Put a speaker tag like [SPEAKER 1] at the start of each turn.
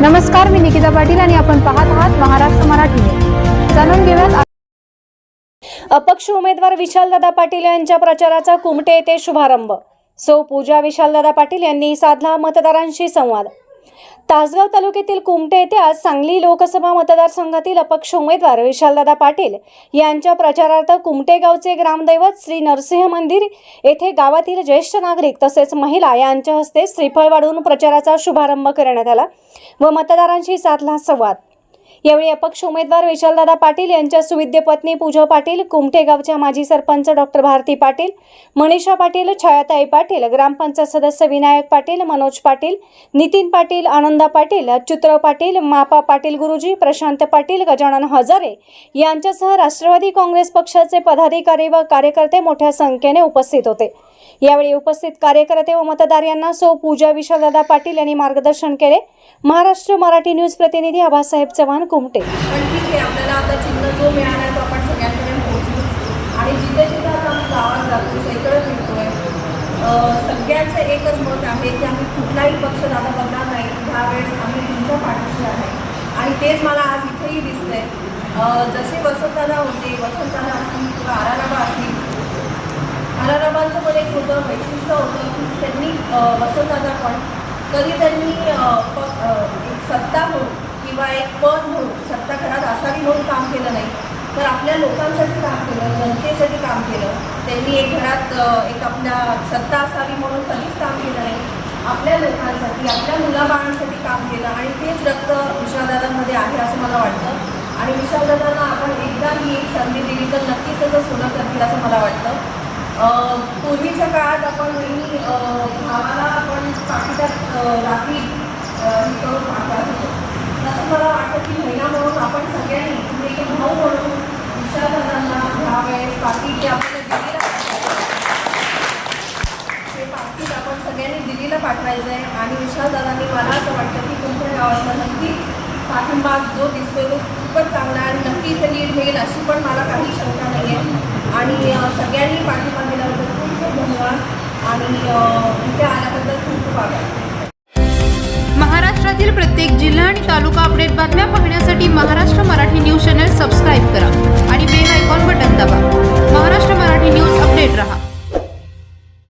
[SPEAKER 1] नमस्कार मी निकिता पाटील आणि आपण पाहत आहात महाराष्ट्र मराठी जाणून घेऊयात
[SPEAKER 2] अपक्ष उमेदवार विशालदादा पाटील यांच्या प्रचाराचा कुमटे येथे शुभारंभ. सौ पूजा विशालदादा पाटील यांनी साधला मतदारांशी संवाद. तासगाव तालुक्यातील कुमटे येथे आज सांगली लोकसभा मतदारसंघातील अपक्ष उमेदवार विशालदादा पाटील यांच्या प्रचारार्थ कुमटे गावचे ग्रामदैवत श्री नरसिंह मंदिर येथे गावातील ज्येष्ठ नागरिक तसेच महिला यांच्या हस्ते श्रीफळ वाढवून प्रचाराचा शुभारंभ करण्यात आला व मतदारांशी साधला संवाद. यावेळी अपक्ष उमेदवार विशालदादा पाटील यांच्या सुविद्य पत्नी पूजा पाटील कुमठेगावच्या माजी सरपंच डॉक्टर भारती पाटील मनीषा पाटील छायाताई पाटील ग्रामपंचायत सदस्य विनायक पाटील मनोज पाटील नितीन पाटील आनंदा पाटील अच्युतराव पाटील मापा पाटील गुरुजी प्रशांत पाटील गजानन हजारे यांच्यासह राष्ट्रवादी काँग्रेस पक्षाचे पदाधिकारी व कार्यकर्ते मोठ्या संख्येने उपस्थित होते. यावेळी उपस्थित कार्यकर्ते व मतदार यांना सौ पूजा विशालदादा पाटील यांनी मार्गदर्शन केले. महाराष्ट्र मराठी न्यूज प्रतिनिधी आबासाहेब चव्हाण कुमटे.
[SPEAKER 3] सगळ्यांचं एकच मत आहे की आम्ही कुठलाही पक्ष दादा बघणार नाही. त्यावेळेस आम्ही तुमच्या पाठीशी आहे. आणि तेच मला आज इथेही दिसतंय. अं, जसे वसंतदादा होते वसंतदादा असतील किंवा आराराबा असतील आराराबांचं पण एक होतं वैशिष्ट्य होतं त्यांनी अं, वसंतदादा पण कधी त्यांनी प- एक सत्ता म्हणून किंवा एक पद म्हणून सत्ता घरात असावी म्हणून काम केलं नाही तर आपल्या लोकांसाठी काम केलं जनतेसाठी काम केलं. त्यांनी एक घरात एक आपल्या सत्ता असावी म्हणून कधीच काम केलं नाही. आपल्या लोकांसाठी आपल्या मुलाबाळांसाठी काम केलं आणि तेच रक्त विशालदादांमध्ये आहे असं मला वाटतं. आणि विशालदादांना आपण एकदा ही एक संधी दिली तर नक्कीच त्याचं सोनं करतील असं मला वाटतं. पूर्वीच्या काळात आपण नेहमी भावाला आपण पाकिटात राखी करून पाठवत होतो. तसं मला वाटतं की महिला म्हणून आपण सगळ्यांनी म्हणजे की भाऊ म्हणून विशालदादांना ह्यावेळेस पाकिट आपल्याला दिलेलं हे पाकिट आपण सगळ्यांनी दिल्लीला पाठवायचं आहे आणि विशालदादांनी मला असं वाटतं की तुमच्या गावाला नक्की पाठिंबा जो दिसतोय तो खूपच चांगला आहे. आणि नक्की इथे लीड मिळेल अशी पण मला काही शंका नाही आहे आणि सगळ्यांनी पाठिंबा दिला होता खूप खूप धन्यवाद आणि इथे आल्याबद्दल खूप खूप आभार.
[SPEAKER 1] महाराष्ट्रातील प्रत्येक जिल्हा आणि तालुका अपडेट बातम्या पाहण्यासाठी Maharashtra Marathi news channel subscribe करा.